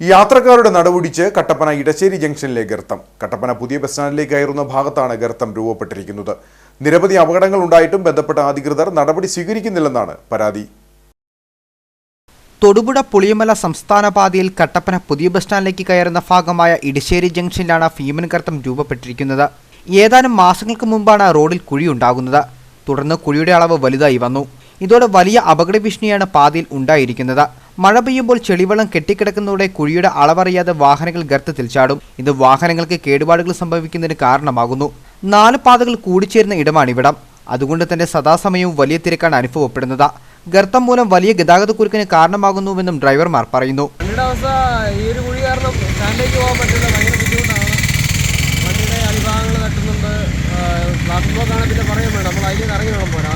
യാത്രക്കാരുടെ നടപടിച്ച് കട്ടപ്പന ഇടശ്ശേരി ജംഗ്ഷനിലെ ഗർത്തം. കട്ടപ്പന പുതിയ ബസ് സ്റ്റാൻഡിലേക്ക് കയറുന്ന ഭാഗത്താണ് ഗർത്തം രൂപപ്പെട്ടിരിക്കുന്നത്. നിരവധി അപകടങ്ങൾ ഉണ്ടായിട്ടും ബന്ധപ്പെട്ട അധികൃതർ നടപടി സ്വീകരിക്കുന്നില്ലെന്നാണ് പരാതി. തൊടുപുഴ പുളിയമല സംസ്ഥാന പാതയിൽ കട്ടപ്പന പുതിയ ബസ് സ്റ്റാൻഡിലേക്ക് കയറുന്ന ഭാഗമായ ഇടശ്ശേരി ജംഗ്ഷനിലാണ് ഭീമൻ ഗർത്തം രൂപപ്പെട്ടിരിക്കുന്നത്. ഏതാനും മാസങ്ങൾക്ക് മുമ്പാണ് റോഡിൽ കുഴിയുണ്ടാകുന്നത്. തുടർന്ന് കുഴിയുടെ അളവ് വലുതായി വന്നു. ഇതോടെ വലിയ അപകട ഭീഷണിയാണ് പാതയിൽ ഉണ്ടായിരിക്കുന്നത്. മഴ പെയ്യുമ്പോൾ ചെളിവെള്ളം കെട്ടിക്കിടക്കുന്നതോടെ കുഴിയുടെ അളവറിയാതെ വാഹനങ്ങൾ ഗർത്തത്തിൽ ചാടും. ഇത് വാഹനങ്ങൾക്ക് കേടുപാടുകൾ സംഭവിക്കുന്നതിന് കാരണമാകുന്നു. നാല് പാതകൾ കൂടിച്ചേരുന്ന ഇടമാണിവിടം അതുകൊണ്ട് തന്നെ സദാസമയവും വലിയ തിരക്കാണ് അനുഭവപ്പെടുന്നത്. ഗർത്തം മൂലം വലിയ ഗതാഗതക്കുരുക്കിന് കാരണമാകുന്നുവെന്നും ഡ്രൈവർമാർ പറയുന്നു. അവസ്ഥ ഈ ഒരു കാരണം നമ്മൾ ഇറങ്ങി വേണം പോരാ.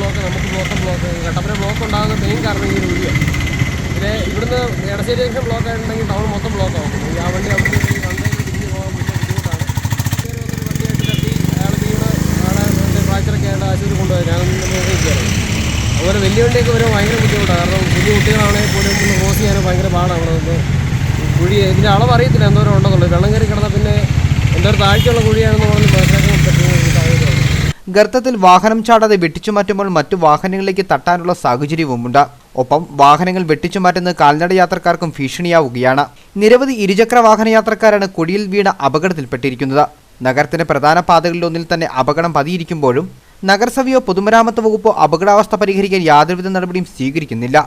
ബ്ലോക്ക് നമുക്ക് ബ്ലോക്കും ബ്ലോക്ക്. കട്ടപ്പന ബ്ലോക്ക് ഉണ്ടാകുന്ന മെയിൻ കാരണം ഈ ഒരു വഴിയാണ് പിന്നെ ഇവിടുന്ന് എടശ്ശേരി ജംഗ്ഷൻ ബ്ലോക്ക് ആയിട്ടുണ്ടെങ്കിൽ ടൗൺ മൊത്തം ബ്ലോക്ക് ആവും. ആ വണ്ടി അവിടെ അതുപോലെ വലിയ വണ്ടിയൊക്കെ വരുമ്പോൾ ഭയങ്കര ബുദ്ധിമുട്ടാണ്. കാരണം കുഞ്ഞു കുട്ടികളാണെങ്കിൽ പോലും ഒന്ന് ക്രോസ് ചെയ്യാനും ഭയങ്കര പാടാണ്. അവിടെ കുഴി ഇതിന്റെ അളവ് അറിയത്തില്ല എന്തോരം ഉണ്ടെന്നുള്ളത്. വെള്ളം കയറി കിടന്നാൽ പിന്നെ എന്തോരം താഴ്ചയുള്ള കുഴിയാണെന്ന് പറഞ്ഞ് ഗർത്തത്തിൽ വാഹനം ചാടാതെ വെട്ടിച്ചു മാറ്റുമ്പോൾ മറ്റു വാഹനങ്ങളിലേക്ക് തട്ടാനുള്ള സാഹചര്യവുമുണ്ട്. ഒപ്പം വാഹനങ്ങൾ വെട്ടിച്ചു മാറ്റുന്നത് കാൽനട യാത്രക്കാർക്കും ഭീഷണിയാവുകയാണ്. നിരവധി ഇരുചക്ര വാഹന യാത്രക്കാരാണ് കുഴിയിൽ വീണ അപകടത്തിൽപ്പെട്ടിരിക്കുന്നത്. നഗരത്തിന്റെ പ്രധാന പാതകളിലൊന്നിൽ തന്നെ അപകടം പതിയിരിക്കുമ്പോഴും നഗരസഭയോ പൊതുമരാമത്ത് വകുപ്പോ അപകടാവസ്ഥ പരിഹരിക്കാൻ യാതൊരുവിധ നടപടിയും സ്വീകരിക്കുന്നില്ല.